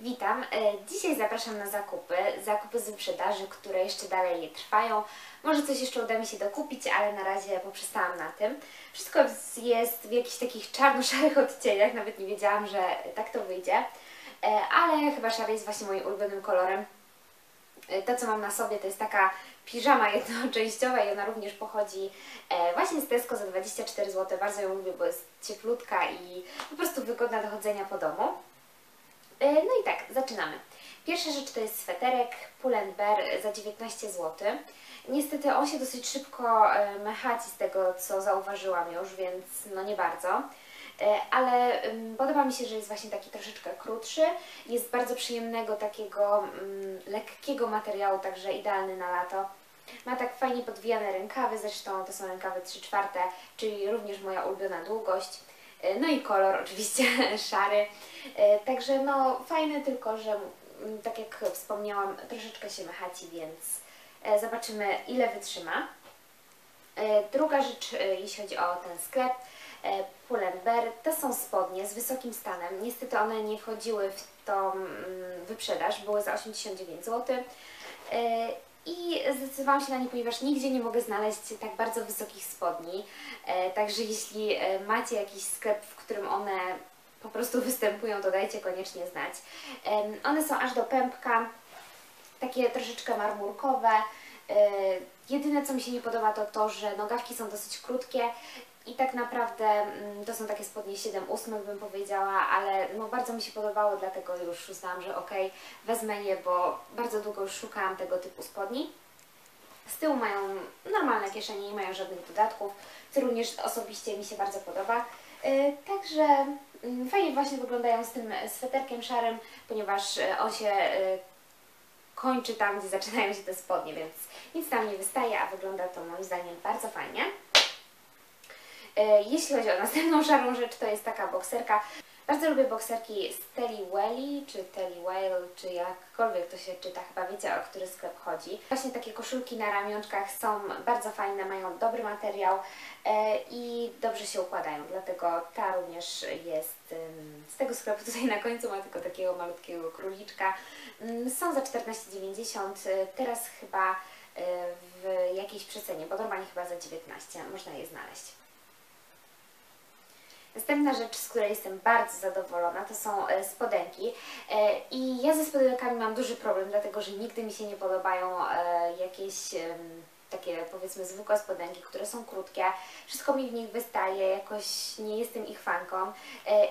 Witam. E, Dzisiaj zapraszam na zakupy. Zakupy z wyprzedaży, które jeszcze dalej trwają. Może coś jeszcze uda mi się dokupić, ale na razie poprzestałam na tym. Wszystko jest w jakichś takich czarno-szarych odcieniach, nawet nie wiedziałam, że tak to wyjdzie. E, Ale chyba szary jest właśnie moim ulubionym kolorem. E, To, co mam na sobie, to jest taka piżama jednoczęściowa i ona również pochodzi właśnie z Tesco za 24 zł. Bardzo ją lubię, bo jest cieplutka i po prostu wygodna do chodzenia po domu. E, No i tak, zaczynamy. Pierwsza rzecz to jest sweterek Pull&Bear za 19 zł. Niestety on się dosyć szybko e, mechaci z tego, co zauważyłam już, więc no nie bardzo. E, Ale ym, podoba mi się, że jest właśnie taki troszeczkę krótszy. Jest bardzo przyjemnego, takiego mm, lekkiego materiału, także idealny na lato. Ma tak fajnie podwijane rękawy, zresztą to są rękawy 3 czwarte, czyli również moja ulubiona długość. E, No i kolor oczywiście szary. E, Także no fajne, tylko że mm, tak jak wspomniałam, troszeczkę się mechaci, więc e, zobaczymy ile wytrzyma. Druga rzecz, jeśli chodzi o ten sklep, Pull&Bear, to są spodnie z wysokim stanem. Niestety one nie wchodziły w tą mm, wyprzedaż, były za 89 zł. I zdecydowałam się na nie, ponieważ nigdzie nie mogę znaleźć tak bardzo wysokich spodni. E, Także jeśli e, macie jakiś sklep, w którym one po prostu występują, to dajcie koniecznie znać. One są aż do pępka, takie troszeczkę marmurkowe. E, Jedyne co mi się nie podoba to to, że nogawki są dosyć krótkie i tak naprawdę mm, to są takie spodnie 7-8 bym powiedziała, ale no bardzo mi się podobało, dlatego już uznałam, że okej, wezmę je, bo bardzo długo już szukałam tego typu spodni. Z tyłu mają normalne kieszenie, nie mają żadnych dodatków, co również osobiście mi się bardzo podoba. E, Także mm, fajnie właśnie wyglądają z tym sweterkiem szarym, ponieważ e, on się e, kończy tam, gdzie zaczynają się te spodnie, więc nic tam nie wystaje, a wygląda to moim zdaniem bardzo fajnie. E, Jeśli chodzi o następną szarą rzecz, to jest taka bokserka. Bardzo lubię bokserki z Telly Welly, czy Telly Whale, czy jakkolwiek to się czyta, chyba wiecie o który sklep chodzi. Właśnie takie koszulki na ramionczkach są bardzo fajne, mają dobry materiał e, i dobrze się układają, dlatego ta również jest z tego sklepu. Tutaj na końcu ma tylko takiego malutkiego króliczka. Ym, Są za 14,90, e, teraz chyba w jakiejś przecenie, bo normalnie chyba za 19 można je znaleźć. Następna rzecz, z której jestem bardzo zadowolona, to są e, spodenki. E, I ja ze spodenkami mam duży problem, dlatego że nigdy mi się nie podobają e, jakieś takie powiedzmy zwykłe spodenki, które są krótkie. Wszystko mi w nich wystaje, jakoś nie jestem ich fanką.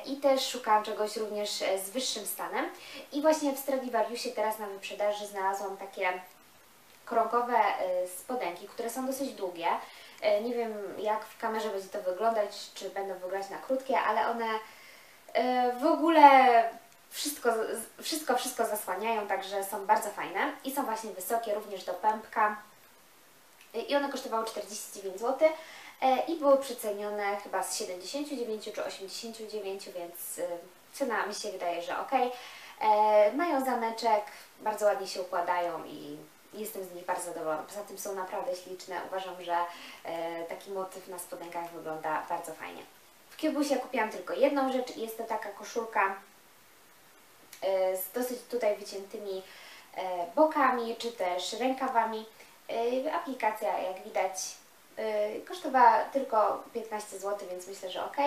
I też szukałam czegoś również z wyższym stanem. I właśnie w Stradivariusie teraz na wyprzedaży znalazłam takie koronkowe e, spodenki, które są dosyć długie. E, Nie wiem jak w kamerze będzie to wyglądać, czy będą wyglądać na krótkie, ale one e, w ogóle wszystko, wszystko, wszystko zasłaniają, także są bardzo fajne i są właśnie wysokie, również do pępka. E, I one kosztowały 49 zł i były przecenione chyba z 79 czy 89, więc cena mi się wydaje, że ok. Mają zameczek, bardzo ładnie się układają i jestem z nich bardzo zadowolona. Poza tym są naprawdę śliczne. Uważam, że e, taki motyw na spodenkach wygląda bardzo fajnie. W Kiebusie kupiłam tylko jedną rzecz i jest to taka koszulka e, z dosyć tutaj wyciętymi e, bokami, czy też rękawami. Aplikacja, jak widać, kosztowała tylko 15 zł, więc myślę, że ok.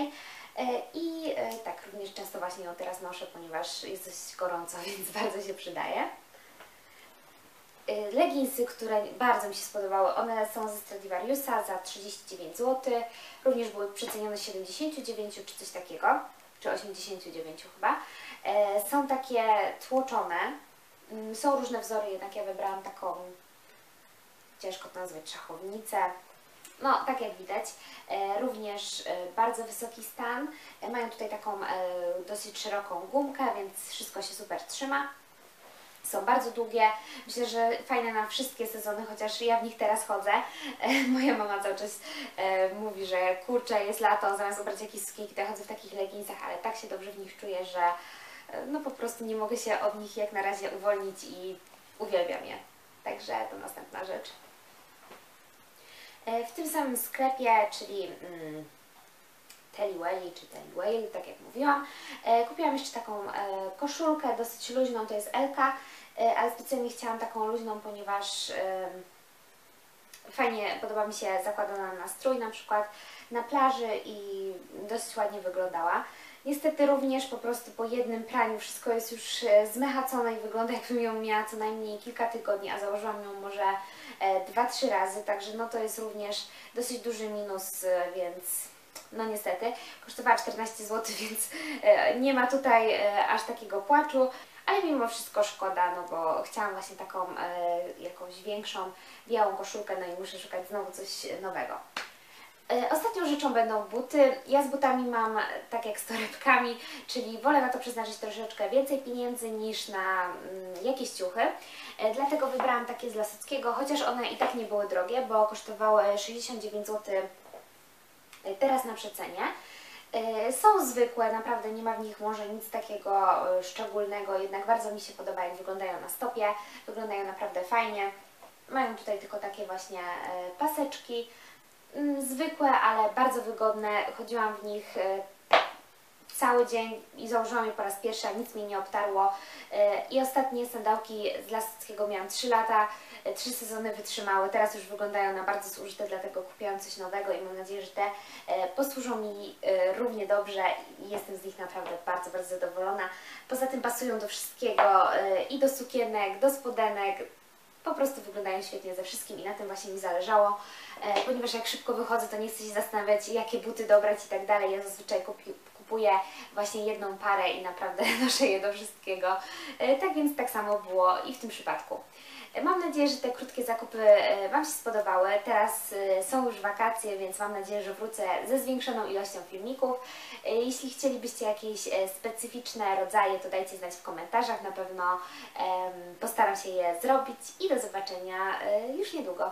I tak, również często właśnie ją teraz noszę, ponieważ jest dość gorąco, więc bardzo się przydaje. Y, Leginsy, które bardzo mi się spodobały, one są ze Stradivariusa za 39 zł. Również były przecenione z 79 czy coś takiego, czy 89 chyba. E, Są takie tłoczone, Mm, są różne wzory, jednak ja wybrałam taką, ciężko to nazwać, szachownicę. No, tak jak widać, e, również e, bardzo wysoki stan. Mają tutaj taką dosyć szeroką gumkę, więc wszystko się super trzyma. Są bardzo długie. Myślę, że fajne na wszystkie sezony, chociaż ja w nich teraz chodzę. Moja mama cały czas e, mówi, że kurczę, jest lato, zamiast ubrać jakieś sukienki, to ja chodzę w takich leginsach, ale tak się dobrze w nich czuję, że e, no po prostu nie mogę się od nich jak na razie uwolnić i uwielbiam je. Także to następna rzecz. E, W tym samym sklepie, czyli mm, Telly Welly czy Telly Whale, tak jak mówiłam. E, kupiłam jeszcze taką e, koszulkę, dosyć luźną, to jest Elka, ale specjalnie chciałam taką luźną, ponieważ fajnie podoba mi się zakładana na strój na przykład na plaży i dosyć ładnie wyglądała. Niestety również po prostu po jednym praniu wszystko jest już e, zmechacone i wygląda jakbym ją miała co najmniej kilka tygodni, a założyłam ją może e, 2-3 razy, także no to jest również dosyć duży minus, więc no niestety. Kosztowała 14 zł, więc e, nie ma tutaj e, aż takiego płaczu, ale mimo wszystko szkoda, no bo chciałam właśnie taką e, jakąś większą białą koszulkę, no i muszę szukać znowu coś nowego. Ostatnią rzeczą będą buty. Ja z butami mam tak jak z torebkami, czyli wolę na to przeznaczyć troszeczkę więcej pieniędzy niż na mm, jakieś ciuchy. Dlatego wybrałam takie z Lasockiego, chociaż one i tak nie były drogie, bo kosztowały 69 zł teraz na przecenie. E, Są zwykłe, naprawdę nie ma w nich może nic takiego e, szczególnego, jednak bardzo mi się podoba jak wyglądają na stopie, wyglądają naprawdę fajnie. Mają tutaj tylko takie właśnie e, paseczki, mm, zwykłe, ale bardzo wygodne. Chodziłam w nich e, cały dzień i założyłam je po raz pierwszy, a nic mnie nie obtarło. E, I ostatnie sandałki z Lasockiego miałam 3 lata, 3 sezony wytrzymały. Teraz już wyglądają na bardzo zużyte, dlatego kupiłam coś nowego i mam nadzieję, że te e, posłużą mi równie dobrze i jestem z nich naprawdę bardzo, bardzo zadowolona. Poza tym pasują do wszystkiego i do sukienek, do spodenek, po prostu wyglądają świetnie ze wszystkim i na tym właśnie mi zależało, ponieważ jak szybko wychodzę, to nie chcę się zastanawiać, jakie buty dobrać i tak dalej. Ja zazwyczaj kupi, kupuję właśnie jedną parę i naprawdę noszę je do wszystkiego. E, tak więc tak samo było i w tym przypadku. E, Mam nadzieję, że te krótkie zakupy e, Wam się spodobały. Teraz są już wakacje, więc mam nadzieję, że wrócę ze zwiększoną ilością filmików. Jeśli chcielibyście jakieś specyficzne rodzaje, to dajcie znać w komentarzach. Na pewno postaram się je zrobić i do zobaczenia już niedługo.